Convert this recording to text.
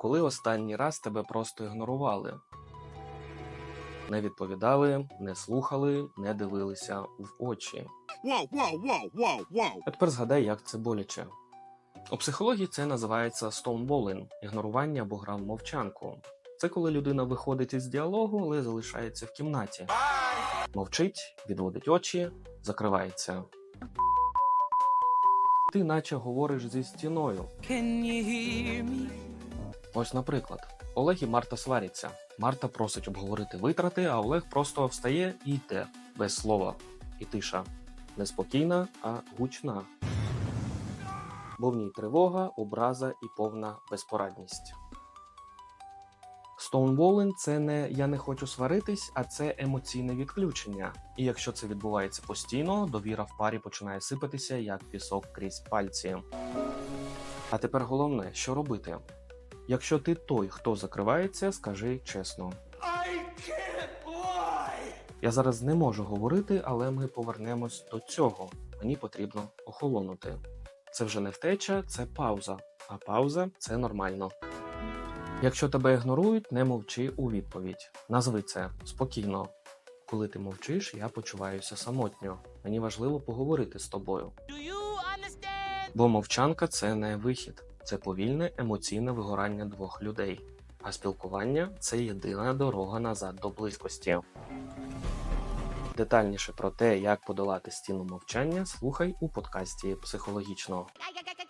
Коли останній раз тебе просто ігнорували? Не відповідали, не слухали, не дивилися в очі. Whoa, whoa, whoa, whoa, whoa. А тепер згадай, як це боляче. У психології це називається stonewalling – ігнорування або гра в мовчанку. Це коли людина виходить із діалогу, але залишається в кімнаті. Мовчить, відводить очі, закривається. Ти наче говориш зі стіною. Can you hear me? Ось, наприклад, Олег і Марта сваряться. Марта просить обговорити витрати, а Олег просто встає і йде без слова. І тиша. Не а гучна. Бо в ній тривога, образа і повна безпорадність. Stonewalling – це не я не хочу сваритись, а це емоційне відключення. І якщо це відбувається постійно, довіра в парі починає сипатися як пісок крізь пальці. А тепер головне, що робити? Якщо ти той, хто закривається, скажи чесно. Я зараз не можу говорити, але ми повернемось до цього. Мені потрібно охолонути. Це вже не втеча, це пауза. А пауза це нормально. Якщо тебе ігнорують, не мовчи у відповідь. Назви це спокійно. Коли ти мовчиш, я почуваюся самотньо. Мені важливо поговорити з тобою. Бо мовчанка це не вихід, це повільне емоційне вигорання двох людей. А спілкування це єдина дорога назад до близькості. Детальніше про те, як подолати стіну мовчання, слухай у подкасті психологічно. Ay, ay, ay, ay,